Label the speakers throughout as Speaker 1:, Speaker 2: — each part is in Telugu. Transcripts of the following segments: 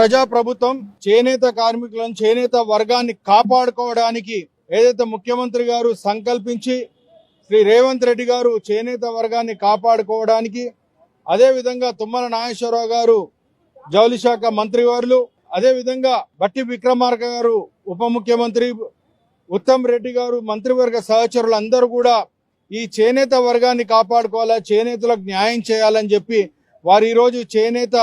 Speaker 1: ప్రజా ప్రభుత్వం చేనేత కార్మికులను చేనేత వర్గాన్ని కాపాడుకోవడానికి ఏదైతే ముఖ్యమంత్రి గారు సంకల్పించి శ్రీ రేవంత్ రెడ్డి గారు చేనేత వర్గాన్ని కాపాడుకోవడానికి అదేవిధంగా తుమ్మల నాగేశ్వరరావు గారు జౌలి శాఖ మంత్రివర్యులు అదేవిధంగా బట్టి విక్రమార్క గారు ఉప ముఖ్యమంత్రి ఉత్తమ్ రెడ్డి గారు మంత్రివర్గ సహచరులు అందరూ కూడా ఈ చేనేత వర్గాన్ని కాపాడుకోవాలా చేనేతలకు న్యాయం చేయాలని చెప్పి వారు ఈరోజు చేనేత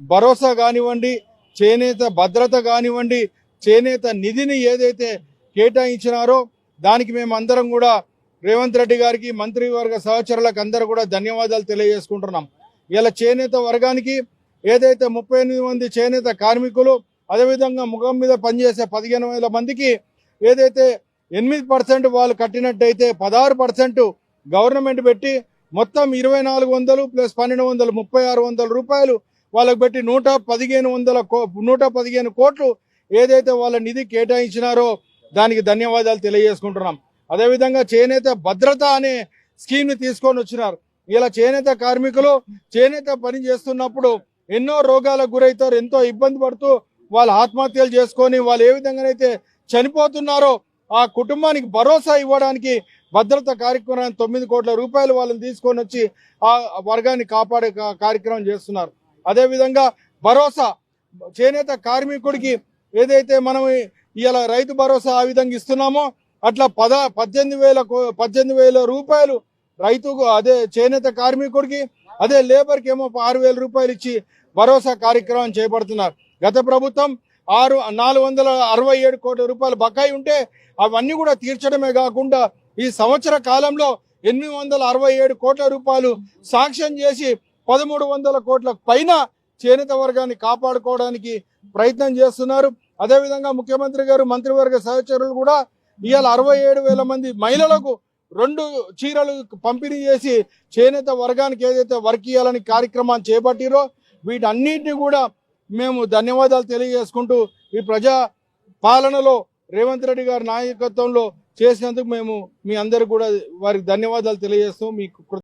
Speaker 1: భరోసా కానివ్వండి చేనేత భద్రత కానివ్వండి చేనేత నిధిని ఏదైతే కేటాయించినారో దానికి మేము అందరం కూడా రేవంత్ రెడ్డి గారికి మంత్రివర్గ సహచరులకు అందరూ కూడా ధన్యవాదాలు తెలియజేసుకుంటున్నాం. ఇలా చేనేత వర్గానికి ఏదైతే ముప్పై ఎనిమిది మంది చేనేత కార్మికులు అదేవిధంగా ముఖం మీద పనిచేసే పదిహేను వేల మందికి ఏదైతే ఎనిమిది పర్సెంట్ వాళ్ళు కట్టినట్టయితే పదహారు పర్సెంట్ గవర్నమెంట్ పెట్టి మొత్తం ఇరవై నాలుగు వందలు ప్లస్ పన్నెండు వందలు ముప్పై ఆరు వందల రూపాయలు వాళ్ళకి పెట్టి నూట పదిహేను వందల కో నూట పదిహేను కోట్లు ఏదైతే వాళ్ళ నిధి కేటాయించినారో దానికి ధన్యవాదాలు తెలియజేసుకుంటున్నాం. అదేవిధంగా చేనేత భద్రత అనే స్కీమ్ని తీసుకొని వచ్చినారు. ఇలా చేనేత కార్మికులు చేనేత పని చేస్తున్నప్పుడు ఎన్నో రోగాలకు గురవుతారు ఎంతో ఇబ్బంది పడుతూ వాళ్ళు ఆత్మహత్యలు చేసుకొని వాళ్ళు ఏ విధంగానైతే చనిపోతున్నారో ఆ కుటుంబానికి భరోసా ఇవ్వడానికి భద్రత కార్యక్రమాన్ని తొమ్మిది కోట్ల రూపాయలు వాళ్ళని తీసుకొని వచ్చి ఆ వర్గాన్ని కాపాడే కా- కార్యక్రమం చేస్తున్నారు. అదేవిధంగా భరోసా చేనేత కార్మికుడికి ఏదైతే మనం ఇలా రైతు భరోసా ఆ విధంగా ఇస్తున్నామో అట్లా పద పద్దెనిమిది వేల కో- పద్దెనిమిది వేల రూపాయలు రైతుకు అదే చేనేత కార్మికుడికి అదే లేబర్కి ఏమో ఆరు వేల రూపాయలు ఇచ్చి భరోసా కార్యక్రమం చేపడుతున్నారు. గత ప్రభుత్వం ఆరు నాలుగు వందల అరవై ఏడు కోట్ల రూపాయలు బకాయి ఉంటే అవన్నీ కూడా తీర్చడమే కాకుండా ఈ సంవత్సర కాలంలో ఎనిమిది వందల అరవై ఏడు కోట్ల రూపాయలు సాక్ష్యం చేసి పదమూడు వందల కోట్ల పైన చేనేత వర్గాన్ని కాపాడుకోవడానికి ప్రయత్నం చేస్తున్నారు. అదేవిధంగా ముఖ్యమంత్రి గారు మంత్రివర్గ సహచరులు కూడా ఇవాళ అరవై ఏడు వేల మంది మహిళలకు రెండు చీరలు పంపిణీ చేసి చేనేత వర్గానికి ఏదైతే వర్క్ ఇవ్వాలని కార్యక్రమాన్ని చేపట్టిరో వీటన్నిటిని కూడా మేము ధన్యవాదాలు తెలియజేసుకుంటూ ఈ ప్రజా పాలనలో రేవంత్ రెడ్డి గారి నాయకత్వంలో చేసినందుకు మేము మీ అందరికి కూడా వారికి ధన్యవాదాలు తెలియజేస్తూ మీకు